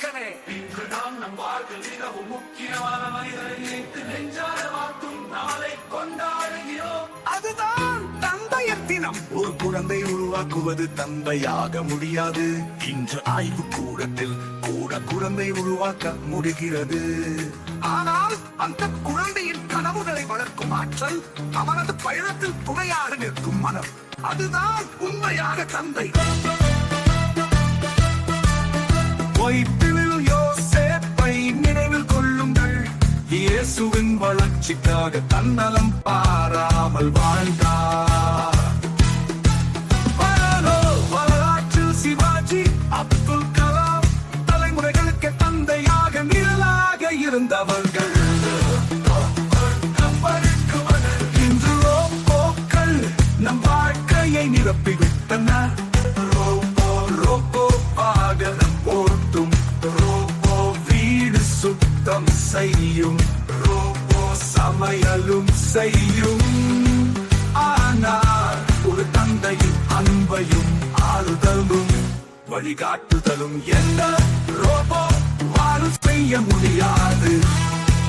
அரக்கனே இன்று நாம் நம் வாழ்வில் மிகவும் முக்கியமான மனிதரை நினைத்து நெஞ்சார வாழ்த்தும் நாளை கொண்டாடுகிறோம். அதுதான் தந்தையர் தினம். ஒரு குழந்தை உருவாக்குவது தந்தையாக முடியாது. இன்று ஆய்வு கூடத்தில் கூட குழந்தை உருவாக்க முடிகிறது. ஆனால் அந்த குழந்தையின் கனவுகளை வளர்க்கும் ஆற்றல் அவனது பயணத்தில் துணையாக நிற்கும் மனம். அதுதான் உண்மையாக தந்தை. இயேசுவின் வளர்ச்சிக்காக தன்னலம் பாராமல் வாழ்ந்தார் வரலோ வரலாற்றில் சிவாஜி அப்துல் கலாம் தலைமுறைகளுக்கு தந்தையாக நிழலாக இருந்தவர். செய்யும் ஆனால் ஒரு தந்தையின் அன்பையும் ஆறுதலும் வழிகாட்டுதலும் என்ன? ரோபோ வாழும் செய்ய முடியாது.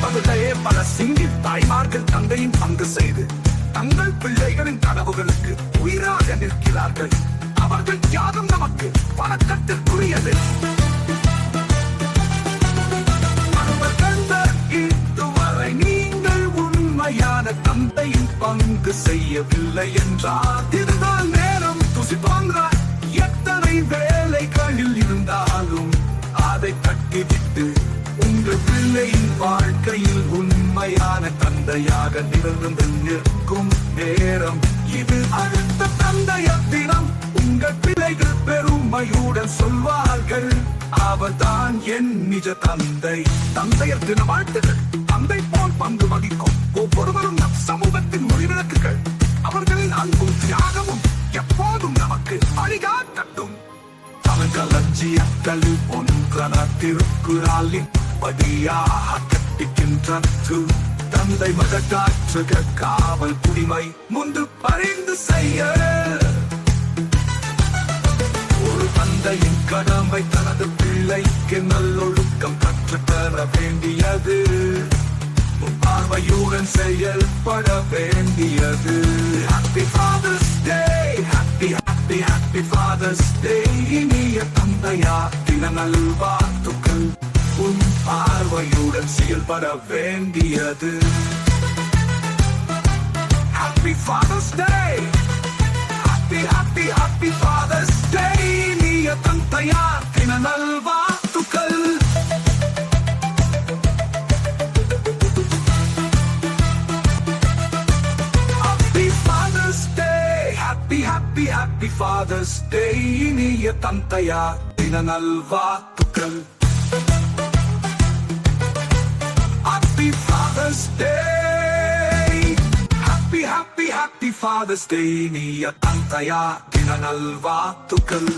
பகுதையே பல சிங்கி தாய்மார்கள் தந்தையின் பங்கு செய்து தங்கள் பிள்ளைகளின் கனவுகளுக்கு உயிராக நிற்கிறார்கள். அவர்கள் தியாகம் நமக்கு பங்கு செய்யவில்லை என்றால் இதுதான் நேரம் துசி எத்தனை வேலைகளில் இருந்தாலும் அதை தட்டிவிட்டு உங்கள் பிள்ளையின் வாழ்க்கையில் உண்மையான தந்தையாக நிகழ்ந்து நிற்கும் நேரம் இது. அடுத்த தந்தைய தினம் உங்கள் பிள்ளைகள் பெருமையுடன் சொல்வார்கள். அவர்தான் என் நிஜ தந்தை. தந்தையர் தின வாழ்த்துகள் தந்தை போல் பங்கு வகிக்கும். ஒவ்வொருவரும் நம் சமூகத்தின் மொழிவிளக்குகள் அவர்களின் அன்பும் தியாகமும் எப்போதும் நமக்கு வழிகாட்டட்டும். தமிழ் லட்சியங்கள் ஒன்றன திருக்குறாலின் படியாக கட்டிக்கின்றது தந்தை மத காவல் குடிமை முன்பு பறிந்து செய்ய. ஒரு தந்தையின் கடமை தனது பிள்ளைக்கு நல்லொழுக்கம் கற்றுத்தர வேண்டியது. பார்வையுடன் செயல்பட வேண்டியது happy father's day happy happy happy father's day இனிய தந்தையா தின நல்வாழ்த்துக்கள் உன் பார்வையுடன் செயல்பட வேண்டியது happy father's day happy happy happy father's day happy happy father's day இனிய தந்தையா தின நல்வாழ்த்துக்கள் happy father's day happy happy happy father's day இனிய தந்தையா தின நல்வாழ்த்துக்கள்